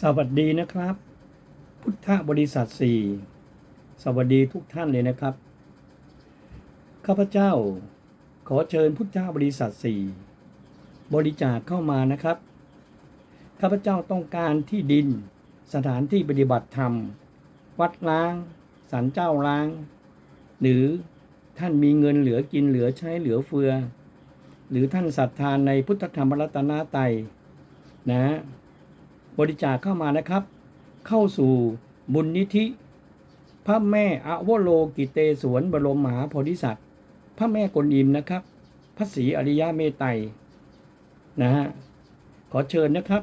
สวัสดีนะครับ พุทธบริษัทสี่สวัสดีทุกท่านเลยนะครับ ข้าพเจ้าขอเชิญพุทธบริษัทสี่บริจาคเข้ามานะครับ ข้าพเจ้าต้องการที่ดินสถานที่ปฏิบัติธรรม วัดล้างศาลเจ้าล้าง หรือท่านมีเงินเหลือกินเหลือใช้เหลือเฟือ หรือท่านศรัทธานในพุทธธรรมรัตนตรัยนะ บริจาคเข้ามานะครับ เข้าสู่บุญนิธิ พระแม่อวโลกิเตศวนบรมมหาโพธิสัตว์ พระแม่กวนอิมนะครับ พระศรีอริยะเมตไตรนะฮะขอเชิญนะครับ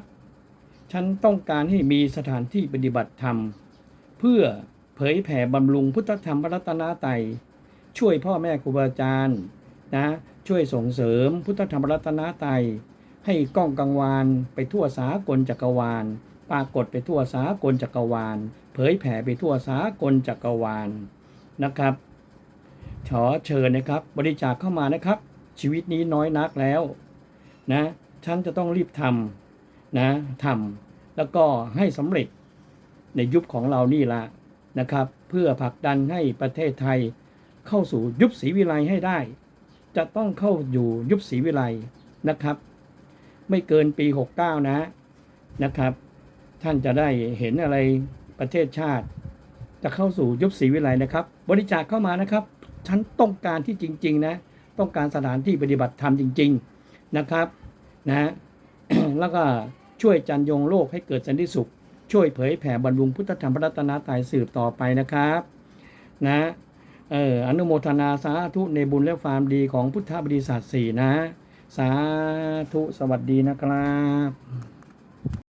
ฉันต้องการให้มีสถานที่ปฏิบัติธรรม เพื่อเผยแผ่บำรุงพุทธธรรมรัตนาไตรช่วยพ่อแม่ครูบาอาจารย์นะช่วยส่งเสริมพุทธธรรมรัตนาไตร ให้กล้องกังวานไปทั่วสากลจักรวาล ปรากฏไปทั่วสากลจักรวาล เผยแผ่ไปทั่วสากลจักรวาลนะครับขอเชิญนะครับ บริจาคเข้ามานะครับ ชีวิตนี้น้อยนักแล้วนะฉันจะต้องรีบทำนะทำแล้วก็ให้สำเร็จในยุคของเรานี่ละนะครับ เพื่อผลักดันให้ประเทศไทยเข้าสู่ยุคศรีวิไลให้ได้ จะต้องเข้าอยู่ยุคศรีวิไลนะครับ ไม่เกินปี 69 นะนะครับ ท่านจะได้เห็นอะไรประเทศชาติ จะเข้าสู่ยุคศรีวิไลนะครับ บริจาคเข้ามานะครับ ฉันต้องการที่จริง ๆ นะ ต้องการสถานที่ปฏิบัติธรรมจริง ๆนะครับนะแล้วก็ช่วยจันยงโลกให้เกิดสันติสุข ช่วยเผยแผ่บรรลุงพุทธธรรมรัตนตรัยสืบต่อไปนะครับนะเอออนุโมทนาสาธุในบุญและความดีของพุทธบริษัทสี่นะ สาธุสวัสดีนะครับ